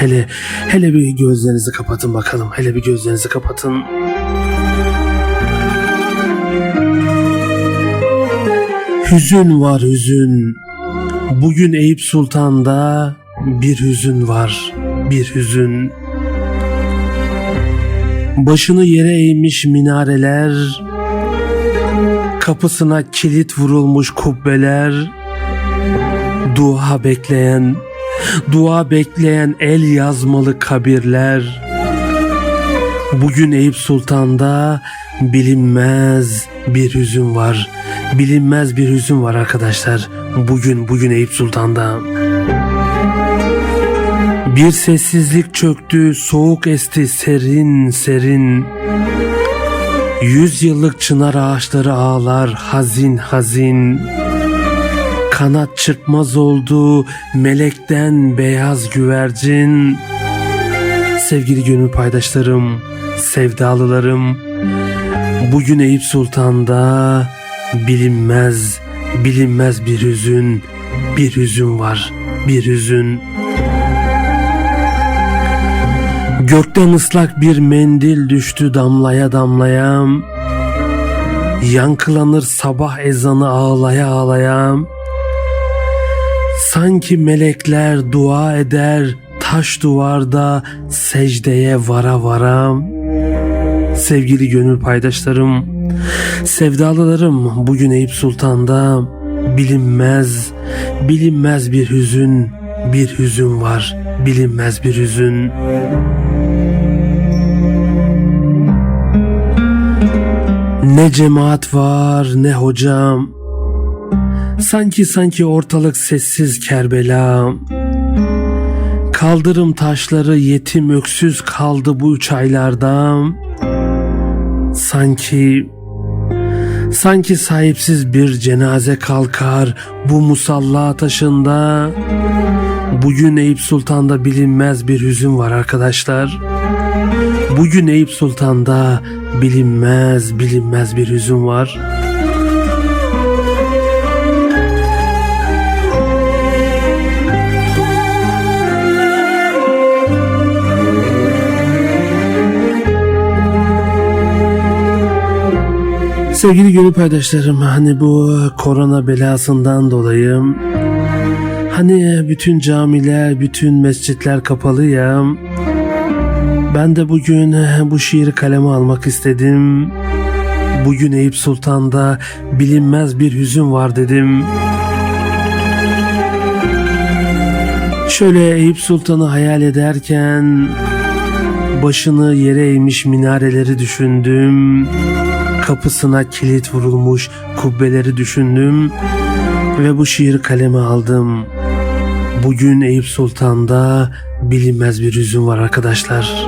Hele hele bir gözlerinizi kapatın bakalım. Hele bir gözlerinizi kapatın. Hüzün var hüzün. Bugün Eyüp Sultan'da bir hüzün var. Bir hüzün. Başını yere eğmiş minareler, kapısına kilit vurulmuş kubbeler, dua bekleyen, dua bekleyen el yazmalı kabirler. Bugün Eyüp Sultan'da bilinmez bir hüzün var. Bilinmez bir hüzün var arkadaşlar. Bugün bugün Eyüp Sultan'da. Bir sessizlik çöktü, soğuk esti serin serin. Yüz yıllık çınar ağaçları ağlar hazin hazin. Kanat çırpmaz oldu melekten beyaz güvercin. Sevgili gönül paydaşlarım, sevdalılarım, bugün Eyüp Sultan'da bilinmez, bilinmez bir hüzün, bir hüzün var, bir hüzün. Gökten ıslak bir mendil düştü damlaya damlaya. Yankılanır sabah ezanı ağlaya ağlaya. Sanki melekler dua eder taş duvarda secdeye vara vara. Sevgili gönül paydaşlarım, sevdalılarım bugün Eyüp Sultan'da bilinmez, bilinmez bir hüzün, bir hüzün var, bilinmez bir hüzün. Ne cemaat var ne hocam. Sanki sanki ortalık sessiz Kerbela. Kaldırım taşları yetim öksüz kaldı bu üç aylarda. Sanki sanki sahipsiz bir cenaze kalkar bu musalla taşında. Bugün Eyüp Sultan'da bilinmez bir hüzün var arkadaşlar. Bugün Eyüp Sultan'da bilinmez bilinmez bir hüzün var. Sevgili gönül paydaşlarım hani bu korona belasından dolayı hani bütün camiler, bütün mescitler kapalı ya. Ben de bugün bu şiiri kaleme almak istedim. Bugün Eyüp Sultan'da bilinmez bir hüzün var dedim. Şöyle Eyüp Sultan'ı hayal ederken başını yere eğmiş minareleri düşündüm. Kapısına kilit vurulmuş kubbeleri düşündüm ve bu şiiri kaleme aldım. Bugün Eyüp Sultan'da bilinmez bir hüzün var arkadaşlar.